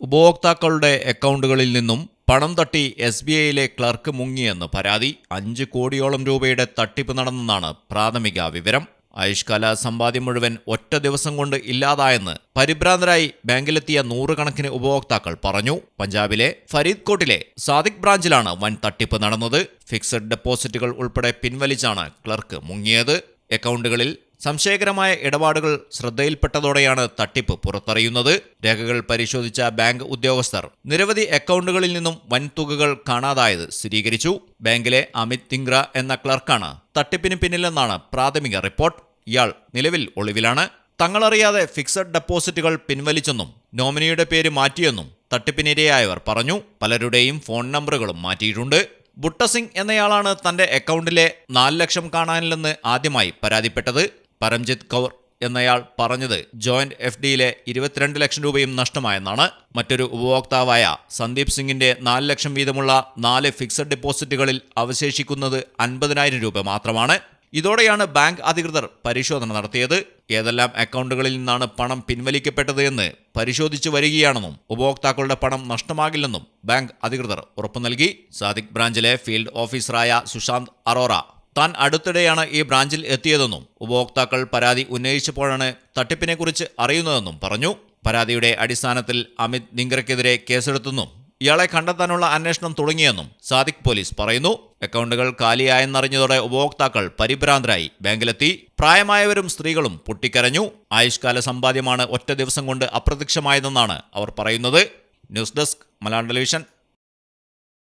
ഉപഭോക്താക്കളുടെ അക്കൗണ്ടുകളിൽ നിന്നും പണം തട്ടി എസ് ബി ഐയിലെ ക്ലർക്ക് മുങ്ങിയെന്ന് പരാതി. അഞ്ച് കോടിയോളം രൂപയുടെ തട്ടിപ്പ് നടന്നെന്നാണ് പ്രാഥമിക വിവരം. ആയുഷ്കാല സമ്പാദ്യം മുഴുവൻ ഒറ്റ ദിവസം കൊണ്ട് ഇല്ലാതായെന്ന് പരിഭ്രാന്തരായി ബാങ്കിലെത്തിയ നൂറുകണക്കിന് ഉപഭോക്താക്കൾ പറഞ്ഞു. പഞ്ചാബിലെ ഫരീദ്കോട്ടിലെ സാദിഖ് ബ്രാഞ്ചിലാണ് വൻ തട്ടിപ്പ് നടന്നത്. ഫിക്സഡ് ഡെപ്പോസിറ്റുകൾ ഉൾപ്പെടെ പിൻവലിച്ചാണ് ക്ലർക്ക് മുങ്ങിയത്. അക്കൗണ്ടുകളിൽ സംശയകരമായ ഇടപാടുകൾ ശ്രദ്ധയിൽപ്പെട്ടതോടെയാണ് തട്ടിപ്പ് പുറത്തറിയുന്നത്. രേഖകൾ പരിശോധിച്ച ബാങ്ക് ഉദ്യോഗസ്ഥർ നിരവധി അക്കൗണ്ടുകളിൽ നിന്നും വൻതുകകൾ കാണാതായത് സ്ഥിരീകരിച്ചു. ബാങ്കിലെ അമിത് തിങ്ര എന്ന ക്ലർക്കാണ് തട്ടിപ്പിന് പിന്നിലെന്നാണ് പ്രാഥമിക റിപ്പോർട്ട്. ഇയാൾ നിലവിൽ ഒളിവിലാണ്. തങ്ങളറിയാതെ ഫിക്സഡ് ഡെപ്പോസിറ്റുകൾ പിൻവലിച്ചെന്നും നോമിനിയുടെ പേര് മാറ്റിയെന്നും തട്ടിപ്പിനിരയായവർ പറഞ്ഞു. പലരുടെയും ഫോൺ നമ്പറുകളും മാറ്റിയിട്ടുണ്ട്. ബുട്ടസിംഗ് എന്നയാളാണ് തന്റെ അക്കൗണ്ടിലെ നാല് ലക്ഷം കാണാനില്ലെന്ന് ആദ്യമായി പരാതിപ്പെട്ടത്. പരംജിത്ത് കൗർ എന്നയാൾ പറഞ്ഞത് ജോയിന്റ് എഫ് ഡിയിലെ ഇരുപത്തിരണ്ട് ലക്ഷം രൂപയും നഷ്ടമായെന്നാണ്. മറ്റൊരു ഉപഭോക്താവായ സന്ദീപ് സിംഗിന്റെ നാല് ലക്ഷം വീതമുള്ള നാല് ഫിക്സഡ് ഡെപ്പോസിറ്റുകളിൽ അവശേഷിക്കുന്നത് അൻപതിനായിരം രൂപ മാത്രമാണ്. ഇതോടെയാണ് ബാങ്ക് അധികൃതർ പരിശോധന നടത്തിയത്. ഏതെല്ലാം അക്കൗണ്ടുകളിൽ നിന്നാണ് പണം പിൻവലിക്കപ്പെട്ടത് എന്ന് പരിശോധിച്ചു വരികയാണെന്നും ഉപഭോക്താക്കളുടെ പണം നഷ്ടമാകില്ലെന്നും ബാങ്ക് അധികൃതർ ഉറപ്പു നൽകി സാദിഖ് ബ്രാഞ്ചിലെ ഫീൽഡ് ഓഫീസറായ സുശാന്ത് അറോറ താൻ അടുത്തിടെയാണ് ഈ ബ്രാഞ്ചിൽ എത്തിയതെന്നും ഉപഭോക്താക്കൾ പരാതി ഉന്നയിച്ചപ്പോഴാണ് തട്ടിപ്പിനെക്കുറിച്ച് അറിയുന്നതെന്നും പറഞ്ഞു. പരാതിയുടെ അടിസ്ഥാനത്തിൽ അമിത് നിങ്കരയ്ക്കെതിരെ കേസെടുത്തെന്നും ഇയാളെ കണ്ടെത്താനുള്ള അന്വേഷണം തുടങ്ങിയെന്നും സാദിഖ് പോലീസ് പറയുന്നു. അക്കൗണ്ടുകൾ കാലിയായെന്നറിഞ്ഞതോടെ ഉപഭോക്താക്കൾ പരിഭ്രാന്തരായി. ബാങ്കിലെത്തി. പ്രായമായവരും സ്ത്രീകളും പൊട്ടിക്കരഞ്ഞു. ആയുഷ്കാല സമ്പാദ്യമാണ് ഒറ്റ ദിവസം കൊണ്ട് അപ്രത്യക്ഷമായതെന്നാണ് അവർ പറയുന്നത്. News desk Malayalam television.